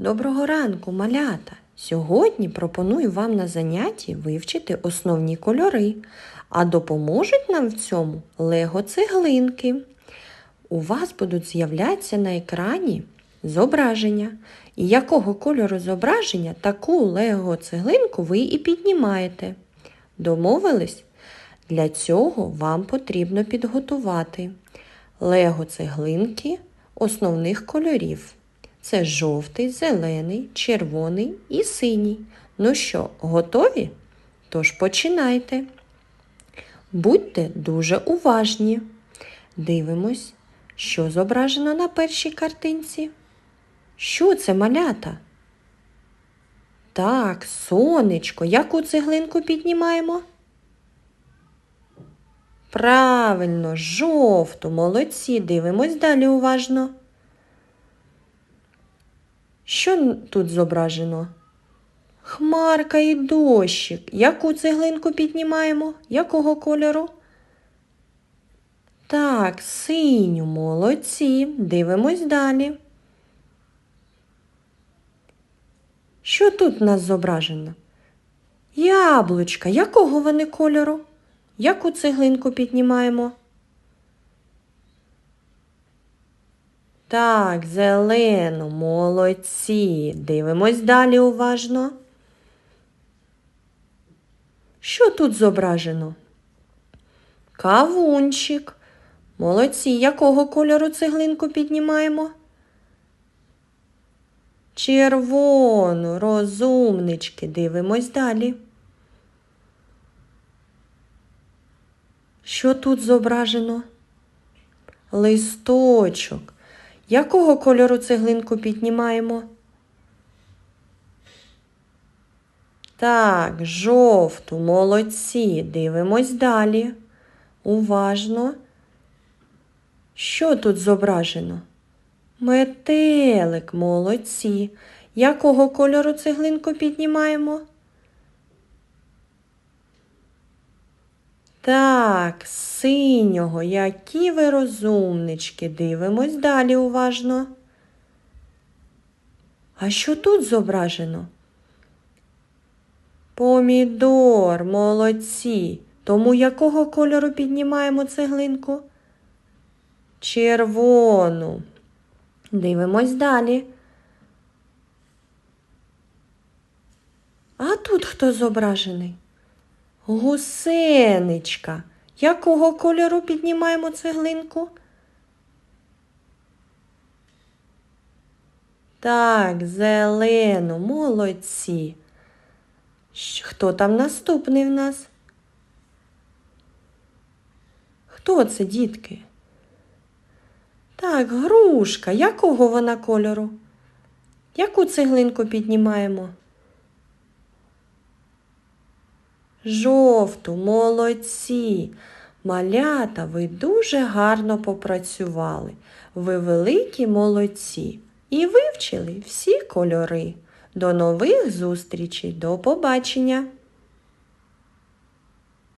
Доброго ранку, малята! Сьогодні пропоную вам на занятті вивчити основні кольори, а допоможуть нам в цьому лего-цеглинки. У вас будуть з'являтися на екрані зображення. І якого кольору зображення, таку лего-цеглинку ви і піднімаєте. Домовились? Для цього вам потрібно підготувати лего-цеглинки основних кольорів. Це жовтий, зелений, червоний і синій. Ну що, готові? Тож починайте. Будьте дуже уважні. Дивимось, що зображено на першій картинці. Що це малята? Так, сонечко. Яку цеглинку піднімаємо? Правильно, жовту, молодці. Дивимось далі уважно. Що тут зображено? Хмарка і дощик. Яку цеглинку піднімаємо? Якого кольору? Так, синю, молодці. Дивимось далі. Що тут у нас зображено? Яблучка. Якого вони кольору? Яку цеглинку піднімаємо? Так, зелену, молодці. Дивимось далі уважно. Що тут зображено? Кавунчик. Молодці. Якого кольору цеглинку піднімаємо? Червону, розумнички. Дивимось далі. Що тут зображено? Листочок. Якого кольору цеглинку піднімаємо? Так, жовту, молодці. Дивимось далі. Уважно. Що тут зображено? Метелик, молодці. Якого кольору цеглинку піднімаємо? Так, синього, які ви розумнички. Дивимось далі уважно. А що тут зображено? Помідор, молодці. Тому якого кольору піднімаємо цеглинку? Червону. Дивимось далі. А тут хто зображений? Гусеничка. Якого кольору піднімаємо цеглинку? Так, зелену, молодці. Хто там наступний в нас? Хто це, дітки? Так, грушка. Якого вона кольору? Яку цеглинку піднімаємо? Жовту, молодці. Малята, ви дуже гарно попрацювали. Ви великі молодці. І вивчили всі кольори. До нових зустрічей, до побачення!